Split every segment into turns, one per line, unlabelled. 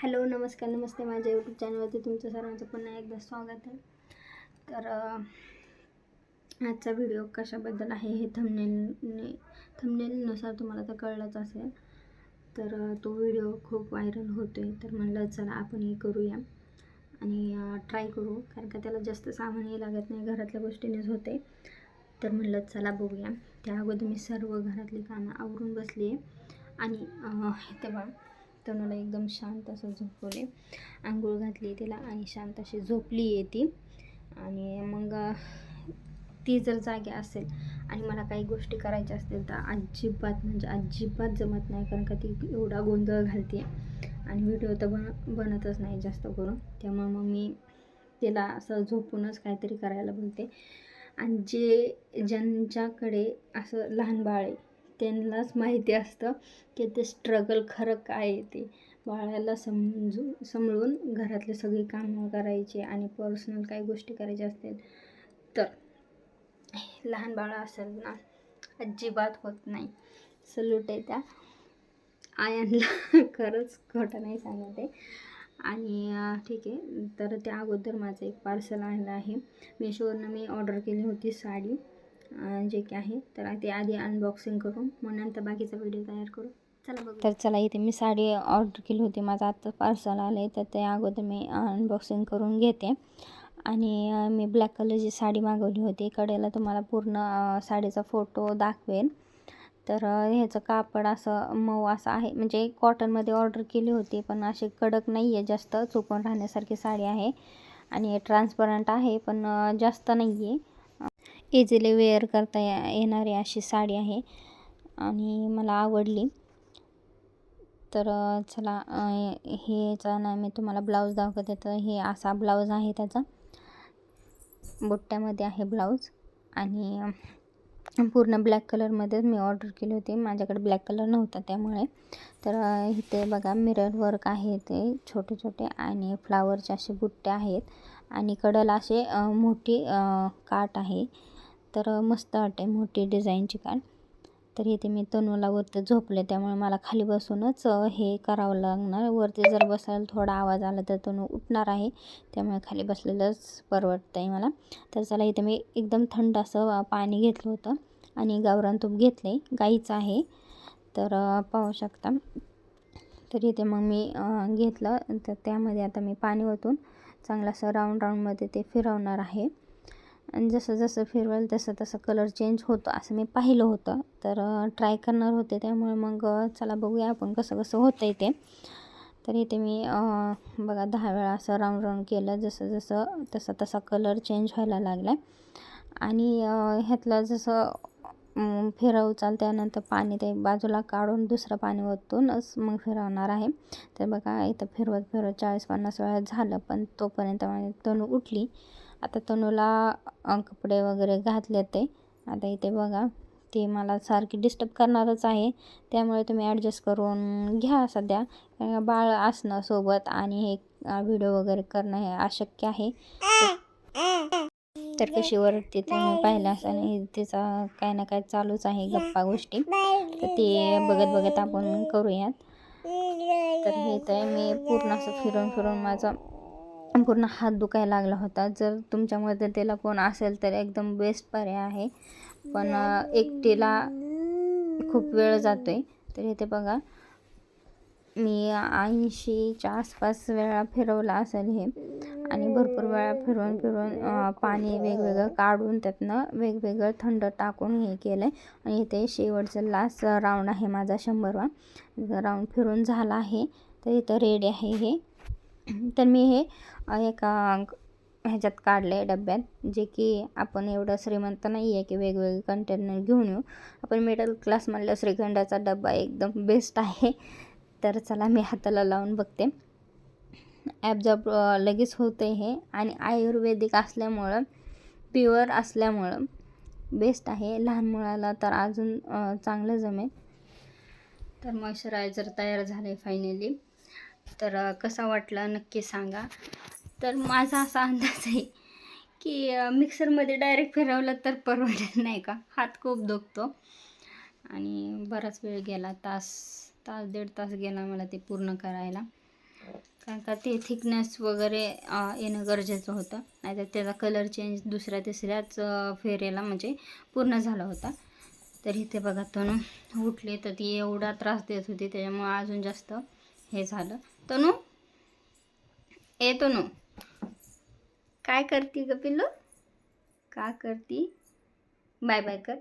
Hello नमस्कार नमस्ते माझ्या YouTube चॅनलवरती तुमचं सर्वांचं पुन्हा एकदा स्वागत आहे. तर आजचा व्हिडिओ कशाबद्दल आहे हे थमनेलने थमनेलनुसार तुम्हाला तर कळलंच असेल. तर तो व्हिडिओ खूप व्हायरल होतो आहे तर म्हणलं चला आपण हे करूया. आणि ट्राय करू कारण का त्याला जास्त सामानही लागत नाही घरातल्या गोष्टीनेच होते. तर म्हणलं चला बघूया. त्या अगोदर मी सर्व घरातली कामं आवरून बसली आहे आणि तेव्हा तनूला एकदम शांत असं झोपवले. आंघोळ घातली तिला आणि शांत अशी झोपली आहे ती आणि मग ती जर जागी असेल आणि मला काही गोष्टी करायच्या असतील तर अजिबात म्हणजे अजिबात जमत नाही कारण का ती एवढा गोंधळ घालते. आणि व्हिडिओ तर बन बनतच नाही जास्त करून. त्यामुळे मग मी तिला असं झोपूनच काहीतरी करायला बोलते. आणि जे ज्यांच्याकडे असं लहान बाळ आहे त्यांनाच माहिती असतं की ते स्ट्रगल खरं काय आहे ते. बाळाला समजून समळून घरातले सगळी कामं करायचे आणि पर्सनल काही गोष्टी करायच्या असतील तर. लहान बाळा असेल ना अजिबात होत नाही. सल्यूट आहे त्या. आयांना खरंच खोटं नाही सांगत. आहे आणि ठीक आहे. तर त्या अगोदर माझं एक पार्सल आलं आहे. मेशोवरनं मी ऑर्डर केली होती साडी. जे की आहे तर ते आधी अनबॉक्सिंग करू मग नंतर बाकीचा व्हिडिओ तयार करू. चला बघ. तर चला इथे मी साडी ऑर्डर केली होती. माझं आत्ता पार्सल आलं आहे तर ते अगोदर मी अनबॉक्सिंग करून घेते. आणि मी ब्लॅक कलरची साडी मागवली होती. कडेला तुम्हाला पूर्ण साडीचा फोटो दाखवेन तर ह्याचं कापड असं मऊ असं आहे. म्हणजे कॉटनमध्ये ऑर्डर केली होती पण अशी कडक नाही आहे जास्त चुकून राहण्यासारखी साडी आहे. आणि ट्रान्सपरंट आहे पण जास्त नाही आहे इझिली वेअर करता येणारी अशी साडी आहे आणि मला आवडली. तर चला हे हेचा ना मी तुम्हाला ब्लाऊज दाखवते. तर हे असा ब्लाऊज आहे त्याचा. बुट्ट्यामध्ये आहे ब्लाऊज आणि पूर्ण ब्लॅक कलरमध्येच मी ऑर्डर केली होती. माझ्याकडे ब्लॅक कलर नव्हता त्यामुळे. तर इथे बघा मिरर वर्क आहे ते छोटे छोटे आणि फ्लावरचे असे बुट्टे आहेत. आणि कडल असे मोठी काट काठ आहे. तर मस्त वाटते मोठी डिझाईनची काढ तर इथे मी तनूला वरती झोपले त्यामुळे मला खाली बसूनच हे करावं लागणार. वरती जर बसायला थोडा आवाज आला तर तनू उठणार आहे त्यामुळे खाली बसलेलंच परवडतं आहे मला. तर चला इथे मी एकदम थंड असं पाणी घेतलं होतं आणि गावरान तूप घेतले गाईचं आहे. तर पाहू शकता. तर इथे मग मी घेतलं. तर त्यामध्ये आता मी पाणी ओतून चांगलं असं राऊंड राऊंडमध्ये ते फिरवणार आहे. आणि जसं जसं फिरवेल तसं तसं कलर चेंज होतं असं मी पाहिलं होतं. तर ट्राय करणार होते त्यामुळे मग चला बघूया आपण कसं कसं होतं आहे ते. तर इथे मी बघा दहा वेळा असं राऊंड राऊंड केलं जसं जसं तसा तसा कलर चेंज व्हायला लागला. आणि ह्यातलं जसं अं, फिरवचाल त्यानंतर पाणी ते बाजूला काढून दुसरं पाणी ओतूनच मग फिरवणार आहे. तर बघा इथं फिरवत फिरवत चाळीस पन्नास वेळा झालं पण तोपर्यंत माझी तणू उठली. आता तनूला कपडे वगैरे घातले ते. आता इथे बघा ते मला सारखी डिस्टर्ब करणारच आहे. त्यामुळे तुम्ही ॲडजस्ट करून घ्या सध्या. बाळ असणं सोबत आणि हे व्हिडिओ वगैरे करणं हे अशक्य आहे. तर कशी वरती तुम्ही पाहिलं आणि तिचा काही ना काही चालूच आहे गप्पा गोष्टी. तर ते बघत बघत आपण करूयात. तर हे तर मी पूर्ण असं फिरून फिरून माझं पूर्ण हात दुखायला लागला होता. जर तुमच्यामध्ये त्याला कोण असेल तर एकदम बेस्ट पर्याय आहे. पण एकटीला खूप वेळ जातो आहे तर इथे बघा मी ऐंशीच्या आसपास वेळा फिरवला असेल हे. आणि भरपूर वेळा फिरवून फिरवून पाणी वेगवेगळं काढून त्यातनं वेगवेगळं थंड टाकून हे केलं आहे आणि इथे शेवटचं लास्ट राऊंड आहे माझा शंभरवा. राऊंड फिरून झाला आहे तर इथं रेडी आहे हे. तर मी हे एका ह्याच्यात काढलं आहे डब्यात जे की आपण एवढं श्रीमंत नाही आहे की वेगवेगळे कंटेनर घेऊन येऊ. आपण मिडल क्लास म्हणलं श्रीखंडाचा डबा एकदम बेस्ट आहे. तर चला मी हाताला लावून बघते. ॲब्झॉर्ब लगेच होते हे. आणि आयुर्वेदिक असल्यामुळं प्युअर असल्यामुळं बेस्ट आहे. लहान मुलाला तर अजून चांगलं जमेल. तर मॉइश्चरायझर तयार झालं आहे फायनली तर कसा वाटला नक्की सांगा. तर माझा असा अंदाज आहे की मिक्सरमध्ये डायरेक्ट फिरवलं तर परवडत नाही का? हात खूप दुखतो. आणि बराच वेळ गेला तास तास दीड तास गेला मला ते पूर्ण करायला. कारण का ते थिकनेस वगैरे येणं गरजेचं होतं. नाहीतर त्याचा कलर चेंज दुसऱ्या तिसऱ्याच फेरेला म्हणजे पूर्ण झाला होता. तर इथे बघा तनू उठले तर ती एवढा त्रास देत होती. त्याच्यामुळं अजून जास्त हे झालं. तनू? ए तनू. काय करती ग पिल्लू? का करती? बाय बाय कर.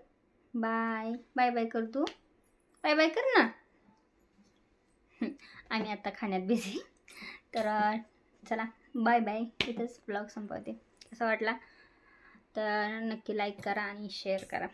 बाय. बाय बाय कर तू. बाय बाय कर ना. आम्ही आता खाण्यात बिझी तर चला बाय बाय. इथंच ब्लॉग संपवते. कसा वाटला? तर नक्की लाईक करा आणि शेअर करा.